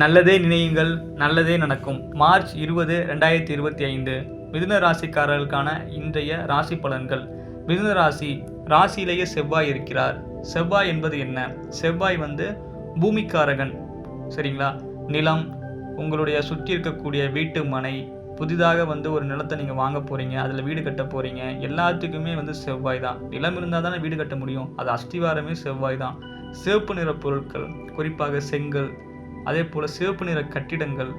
நல்லதே நினையுங்கள் நல்லதே நடக்கும். மார்ச் இருபது ரெண்டாயிரத்தி இருபத்தி ஐந்து. மிதுன ராசிக்காரர்களுக்கான இன்றைய ராசி பலன்கள். மிதுன ராசி ராசியிலேயே செவ்வாய் இருக்கிறார். செவ்வாய் என்பது என்ன? செவ்வாய் வந்து பூமிக்காரகன். சரிங்களா? நிலம் உங்களுடைய சுற்றி இருக்கக்கூடிய வீட்டு மனை புதிதாக வந்து ஒரு நிலத்தை நீங்கள் வாங்க போகிறீங்க அதில் வீடு கட்ட போகிறீங்க எல்லாத்துக்குமே வந்து செவ்வாய் தான். நிலம் இருந்தால் தானே வீடு கட்ட முடியும். அது அஸ்திவாரமே செவ்வாய் தான். சிவப்பு நிற பொருட்கள் குறிப்பாக செங்கல் அதே போல் சிவப்பு நிற கட்டிடங்கள்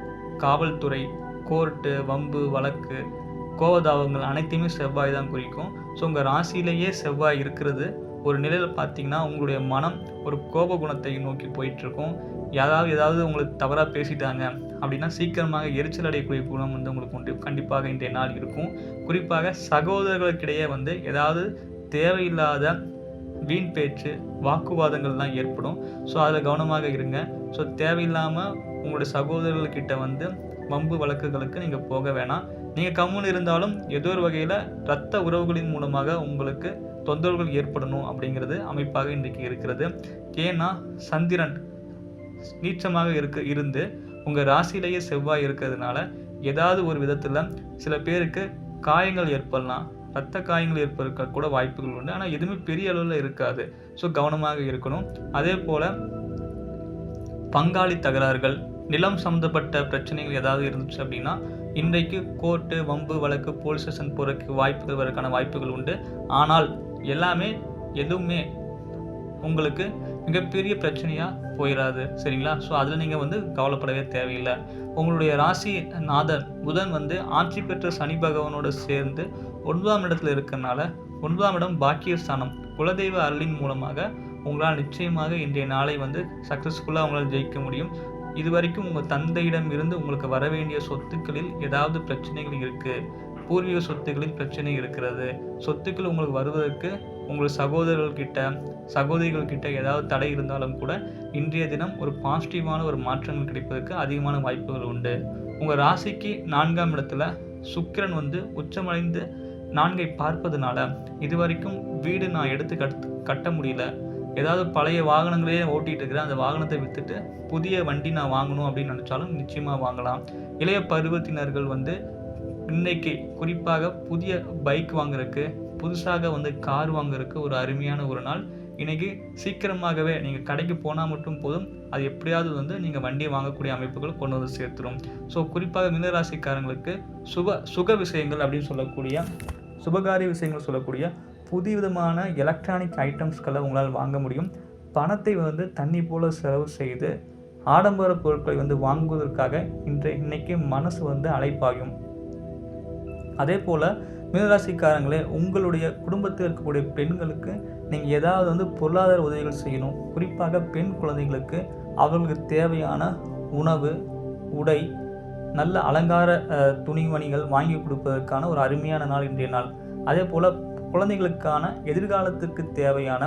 காவல்துறை கோர்ட்டு வம்பு வழக்கு கோவதாவங்கள் அனைத்தையுமே செவ்வாய் தான் குறிக்கும். ஸோ உங்கள் ராசியிலேயே செவ்வாய் இருக்கிறது. ஒரு நிலையில் பார்த்தீங்கன்னா உங்களுடைய மனம் ஒரு கோப குணத்தை நோக்கி போயிட்டுருக்கும். யாராவது ஏதாவது உங்களுக்கு தவறாக பேசிட்டாங்க அப்படின்னா சீக்கிரமாக எரிச்சல் அடையக்கூடிய குணம் வந்து உங்களுக்கு உண்டு. கண்டிப்பாக இன்றைய நாள் இருக்கும். குறிப்பாக சகோதரர்களுக்கிடையே வந்து ஏதாவது தேவையில்லாத வீண் பேச்சு வாக்குவாதங்கள்லாம் ஏற்படும். ஸோ அதில் கவனமாக இருங்க. ஸோ தேவையில்லாமல் உங்களுடைய சகோதரர்கிட்ட வந்து வம்பு வழக்குகளுக்கு நீங்கள் போக வேணாம். நீங்கள் கம்முன்னு இருந்தாலும் ஏதோ ஒரு வகையில் இரத்த உறவுகளின் மூலமாக உங்களுக்கு தொந்தரவுகள் ஏற்படணும் அப்படிங்கிறது அமைப்பாக இன்றைக்கு இருக்கிறது. ஏன்னா சந்திரன் நீச்சமாக இருக்க இருந்து உங்கள் ராசியிலேயே செவ்வாய் இருக்கிறதுனால ஏதாவது ஒரு விதத்தில் சில பேருக்கு காயங்கள் ஏற்படலாம். ரத்த காயங்கள் ஏற்படுக்க கூட வாய்ப்புகள் உண்டு. ஆனால் எதுவுமே பெரிய அளவில் இருக்காது. ஸோ கவனமாக இருக்கணும். அதே போல் பங்காளி தகராறுகள் நிலம் சம்மந்தப்பட்ட பிரச்சனைகள் ஏதாவது இருந்துச்சு அப்படின்னா இன்றைக்கு கோர்ட்டு வம்பு வழக்கு போலீஸ் ஸ்டேஷன் போகிறதுக்கு வாய்ப்புகள் வரக்கான வாய்ப்புகள் உண்டு. ஆனால் எல்லாமே எதுவுமே உங்களுக்கு மிகப்பெரிய பிரச்சனையாக போயிடாது சரிங்களா? ஸோ அதில் நீங்கள் வந்து கவலைப்படவே தேவையில்லை. உங்களுடைய ராசி நாதன் புதன் வந்து ஆட்சி பெற்ற சனி பகவானோடு சேர்ந்து ஒன்பதாம் இடத்துல இருக்கிறனால ஒன்பதாம் இடம் பாக்கியஸ்தானம். குலதெய்வ அருளின் மூலமாக உங்களால் நிச்சயமாக இன்றைய நாளை வந்து சக்ஸஸ்ஃபுல்லாக உங்களால் ஜெயிக்க முடியும். இது வரைக்கும் உங்கள் தந்தையிடம் இருந்து உங்களுக்கு வர வேண்டிய சொத்துக்களில் ஏதாவது பிரச்சனைகள் இருக்குது பூர்வீக சொத்துக்களில் பிரச்சனை இருக்கிறது. சொத்துக்கள் உங்களுக்கு வருவதற்கு உங்கள் சகோதரர்கள்கிட்ட சகோதரிகள் கிட்ட ஏதாவது தடை இருந்தாலும் கூட இன்றைய தினம் ஒரு பாசிட்டிவான ஒரு மாற்றங்கள் கிடைப்பதற்கு அதிகமான வாய்ப்புகள் உண்டு. உங்கள் ராசிக்கு நான்காம் இடத்துல சுக்கிரன் வந்து உச்சமடைந்து நான்கை பார்ப்பதுனால இது வரைக்கும் வீடு நான் எடுத்து கட் கட்ட முடியல. ஏதாவது பழைய வாகனங்களே ஓட்டிகிட்டு இருக்கிறேன். அந்த வாகனத்தை விற்றுட்டு புதிய வண்டி நான் வாங்கணும் அப்படின்னு நினச்சாலும் நிச்சயமாக வாங்கலாம். இளைய பருவத்தினர்கள் வந்து இன்னைக்கு குறிப்பாக புதிய பைக் வாங்குறதுக்கு புதுசாக வந்து கார் வாங்குறதுக்கு ஒரு அருமையான ஒரு நாள். இன்றைக்கி சீக்கிரமாகவே நீங்கள் கடைக்கு போனால் மட்டும் போதும். அது எப்படியாவது வந்து நீங்கள் வண்டியை வாங்கக்கூடிய அமைப்புகள் கொண்டு வந்து சேர்த்துரும். ஸோ குறிப்பாக மிதராசிக்காரங்களுக்கு சுப சுக விஷயங்கள் அப்படின்னு சொல்லக்கூடிய சுபகாரிய விஷயங்கள் சொல்லக்கூடிய புதுவிதமான எலக்ட்ரானிக் ஐட்டம்ஸ்களை உங்களால் வாங்க முடியும். பணத்தை வந்து தண்ணி போல செலவு செய்து ஆடம்பர பொருட்களை வந்து வாங்குவதற்காக இன்றைய இன்னைக்கு மனசு வந்து அழைப்பாகும். அதே போல் மீனராசிக்காரங்களே உங்களுடைய குடும்பத்தில் இருக்கக்கூடிய பெண்களுக்கு நீங்கள் ஏதாவது வந்து பொருளாதார உதவிகள் செய்யணும். குறிப்பாக பெண் குழந்தைகளுக்கு அவர்களுக்கு தேவையான உணவு உடை நல்ல அலங்கார துணிமணிகள் வாங்கி கொடுப்பதற்கான ஒரு அருமையான நாள் இன்றைய நாள். அதே போல் குழந்தைகளுக்கான எதிர்காலத்துக்கு தேவையான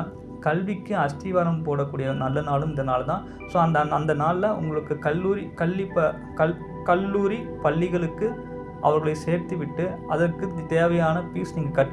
கல்விக்கு அஸ்திவாரம் போடக்கூடிய நல்ல நாளும் இந்த நாள் தான். ஸோ அந்த அந்த நாளில் உங்களுக்கு கல்லூரி கல்வி ப கல் கல்லூரி பள்ளிகளுக்கு அவர்களை சேர்த்து விட்டு அதற்கு தேவையான ஃபீஸ் நீங்கள் கற்று